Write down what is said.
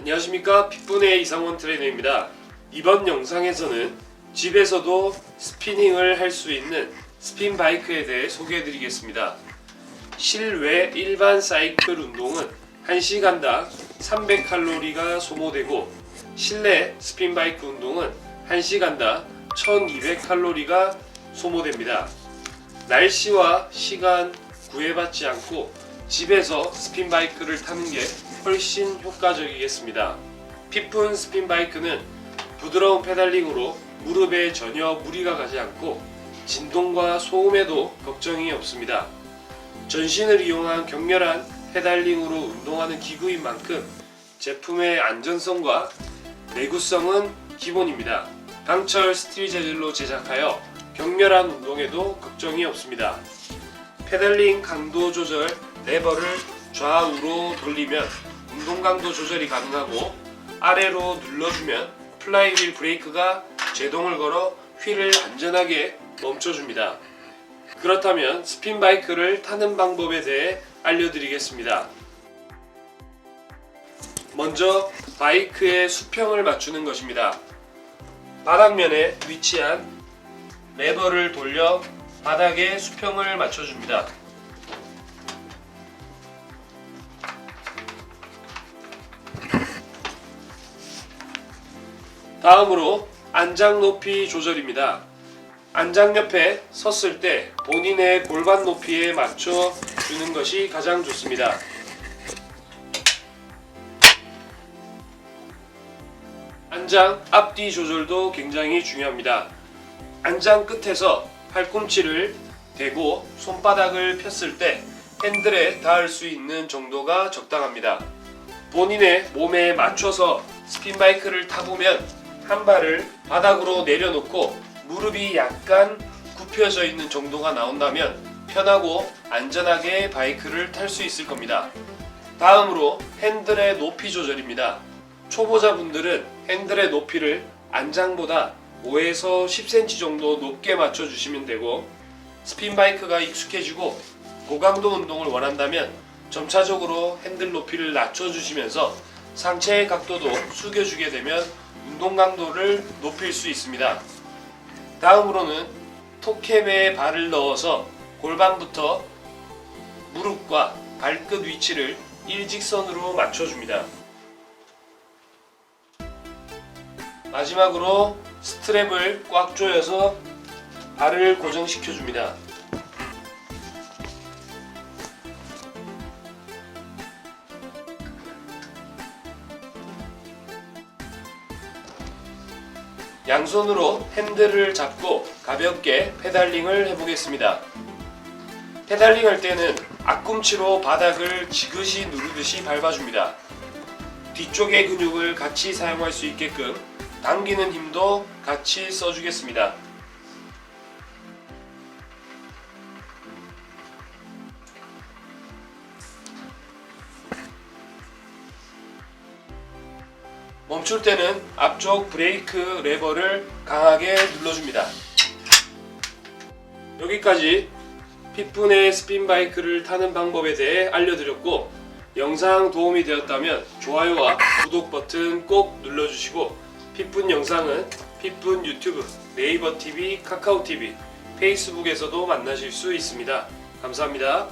안녕하십니까 핏분의 이상원 트레이너입니다. 이번 영상에서는 집에서도 스피닝을 할 수 있는 스핀 바이크에 대해 소개해 드리겠습니다. 실외 일반 사이클 운동은 1시간당 300칼로리가 소모되고 실내 스핀 바이크 운동은 1시간당 1200칼로리가 소모됩니다. 날씨와 시간 구애받지 않고 집에서 스핀 바이크를 타는 게 훨씬 효과적이겠습니다. 피푼 스핀 바이크는 부드러운 페달링으로 무릎에 전혀 무리가 가지 않고 진동과 소음에도 걱정이 없습니다. 전신을 이용한 격렬한 페달링으로 운동하는 기구인 만큼 제품의 안전성과 내구성은 기본입니다. 강철 스틸 재질로 제작하여 격렬한 운동에도 걱정이 없습니다. 페달링 강도 조절 레버를 좌우로 돌리면 운동 강도 조절이 가능하고 아래로 눌러주면 플라이휠 브레이크가 제동을 걸어 휠을 안전하게 멈춰줍니다. 그렇다면 스핀 바이크를 타는 방법에 대해 알려드리겠습니다. 먼저 바이크의 수평을 맞추는 것입니다. 바닥면에 위치한 레버를 돌려 바닥에 수평을 맞춰줍니다. 다음으로 안장 높이 조절입니다. 안장 옆에 섰을 때 본인의 골반 높이에 맞춰 주는 것이 가장 좋습니다. 안장 앞뒤 조절도 굉장히 중요합니다. 안장 끝에서 팔꿈치를 대고 손바닥을 폈을 때 핸들에 닿을 수 있는 정도가 적당합니다. 본인의 몸에 맞춰서 스핀 바이크를 타보면 한 발을 바닥으로 내려놓고 무릎이 약간 굽혀져 있는 정도가 나온다면 편하고 안전하게 바이크를 탈 수 있을 겁니다. 다음으로 핸들의 높이 조절입니다. 초보자분들은 핸들의 높이를 안장보다 5에서 10cm 정도 높게 맞춰주시면 되고 스핀 바이크가 익숙해지고 고강도 운동을 원한다면 점차적으로 핸들 높이를 낮춰주시면서 상체의 각도도 숙여주게 되면 운동 강도를 높일 수 있습니다. 다음으로는 톱캡에 발을 넣어서 골반부터 무릎과 발끝 위치를 일직선으로 맞춰줍니다. 마지막으로 스트랩을 꽉 조여서 발을 고정시켜 줍니다. 양손으로 핸들을 잡고 가볍게 페달링을 해보겠습니다. 페달링 할 때는 앞꿈치로 바닥을 지그시 누르듯이 밟아줍니다. 뒤쪽의 근육을 같이 사용할 수 있게끔 당기는 힘도 같이 써주겠습니다. 멈출 때는 앞쪽 브레이크 레버를 강하게 눌러줍니다. 여기까지 핏분의 스핀 바이크를 타는 방법에 대해 알려드렸고 영상 도움이 되었다면 좋아요와 구독 버튼 꼭 눌러주시고 핏분 영상은 핏분 유튜브, 네이버 TV, 카카오 TV, 페이스북에서도 만나실 수 있습니다. 감사합니다.